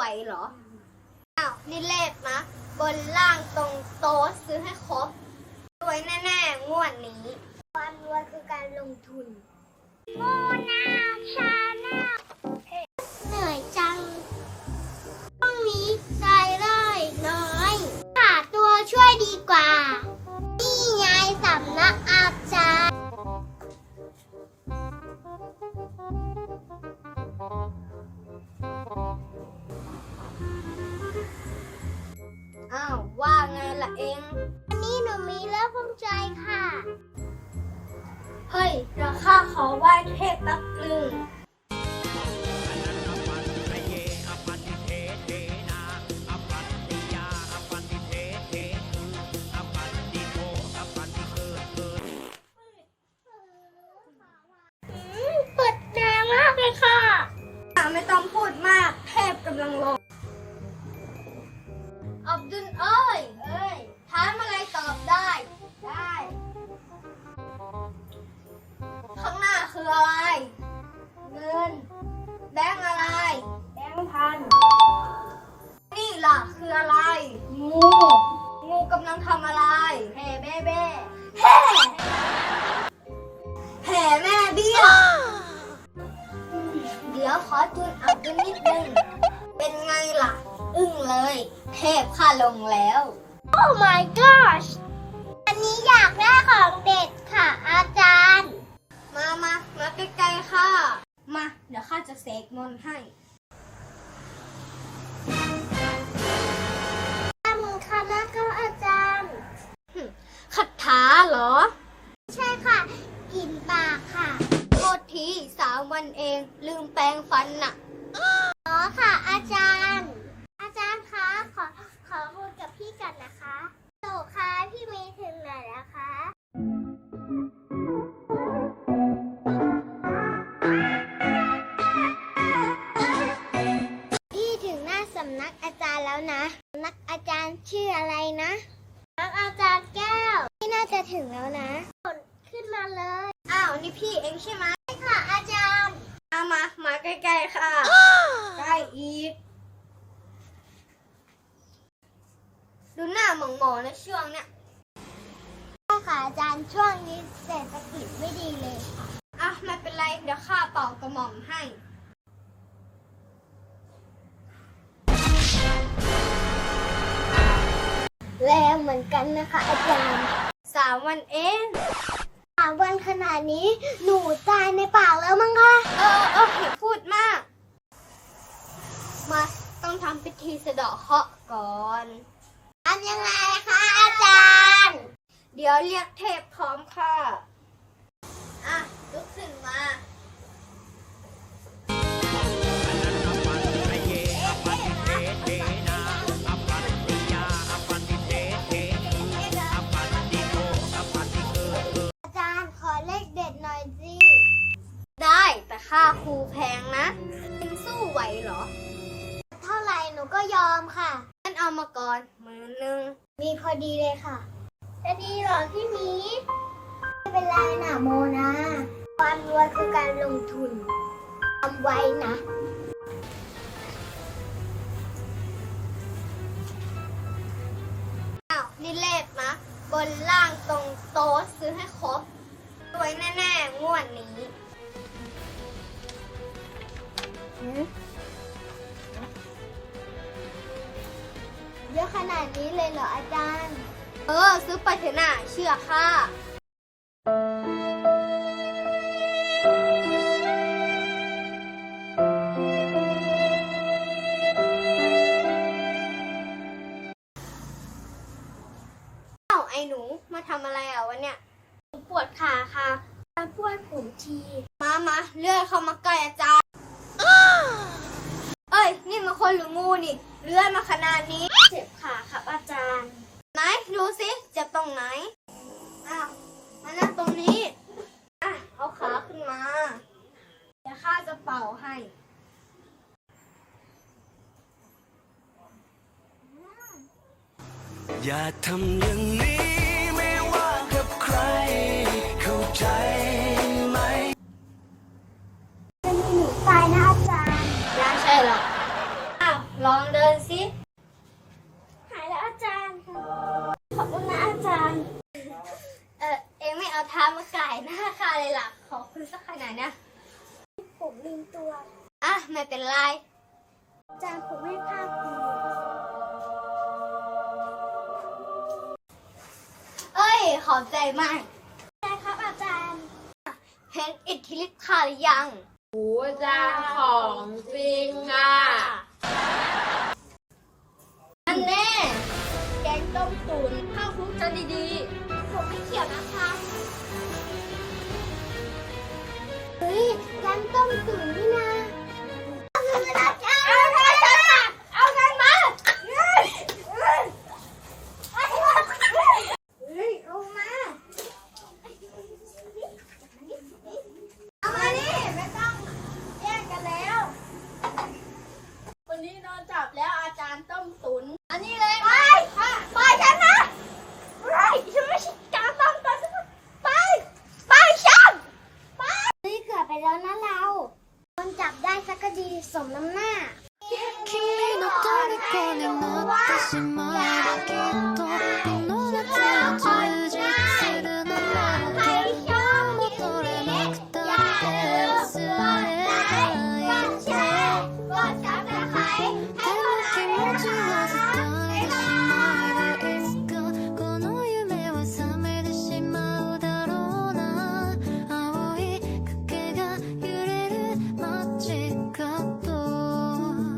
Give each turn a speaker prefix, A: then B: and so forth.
A: ไหวเหรอ อ้าวนี่เลขนะ บนล่างตรงโต๊ะซื้อให้ครบรวยแน่ๆ งวดนี้ ความรวยคือการลงทุนโมนาชาแนลเหนื่อยจัง ต้องมีรายได้น้อยหาตัวช่วยดีกว่า นี่ไงสำนักอาจารย์ เองอันนี้หนูมีเรื่องภูมิใจค่ะ เฮ้ย เราข้าขอไหว้เทพตักลึง ขอจูนอับดุลนิดนึง เป็นไงล่ะ อึ้งเลย เทพข้าลงแล้ว Oh my gosh อันนี้อยากได้ของเด็ดค่ะอาจารย์ มามามาใกล้ๆค่ะ มา เดี๋ยวข้าจะเสกมนต์ให้มึงค่ะนะครับอาจารย์คาถาเหรอ ใช่ค่ะ กินปากค่ะ โทษทีสา มวันเองลืมแปรงฟันน่ะอ๋อค่ะ อาจารย์ อาจารย์คะขอขอพูดกับพี่กันนะคะโตคะพี่เมย์ถึงไหนแล้วคะพี่ถึงหน้าสำนักอาจารย์แล้วนะสำนักอาจารย์ชื่ออะไรนะสำนักอาจารย์แก้วพี่น่าจะถึงแล้วนะกดขึ้นมาเลย อ้าว นี่พี่เองใช่ไหมใช่ค่ะอาจารย์ มามา มาใกล้ๆค่ะ ใกล้อีก ดูหน้าหมองๆในช่วงเนี้ยใช่ค่ะอาจารย์ช่วงนี้เศรษฐกิจไม่ดีเลยค่ะอะไม่เป็นไร เดี๋ยวข้าเป่ากระหม่อมให้ แรงเหมือนกันนะคะอาจารย์ สามวันเอง สามวันขนาดนี้หนูตายในปากแล้วมั้งคะ เออเอออย่าพูดมาก มาต้องทำพิธีสะเดาะเคราะห์ก่อนทำยังไงคะอาจารย์ เดี๋ยวเรียกเทพพร้อมค่ะ อะ ค่าครูแพงนะยังสู้ไหวเหรอ เท่าไหร่หนูก็ยอมค่ะงั้นเอามาก่อนหมือนึงมีพอดีเลยค่ะ จะดีเหรอพี่หมีไม่เป็นไรนะโมนะ ความรวยคือการลงทุนทำไว้นะอ้าวนี่เลขนะ บนล่างตรงโต๊ะซื้อให้ครบรวยแน่ๆงวดนี้ เยอะขนาดนี้เลยเหรออาจารย์ เออ ซื้อไปเถอะน่ะเชื่อค่ะ เอ้าไอ้หนูมาทำอะไรอะวันเนี้ย ปวดขาค่ะอาปวดผมที มามาเลื่อยเข้ามาใกล้อาจารย์เอ้ย นี่มันคนหรืองูนี่ เลื่อยมาขนาดนี้ เจ็บขาครับอาจารย์ ไหนดูสิเจ็บตรงไหน อ้าว มานั่งตรงนี้อะเอาขาขึ้นมา เดี๋ยวข้าจะเป่าให้
B: อย่าทำอย่างนี้า
A: ยหน้าคาเลยหลักของคุณสักขนาดนะผมลืมตัว อะ ไม่เป็นไร จานผมไม่ค่าคุณเอ้ย ขอบใจมากได้ครับอาจารย์เห็นอิทธิฤทธิ์คาหรือยัง
C: โอ้อ
A: จารของ
C: จริ
A: งอะ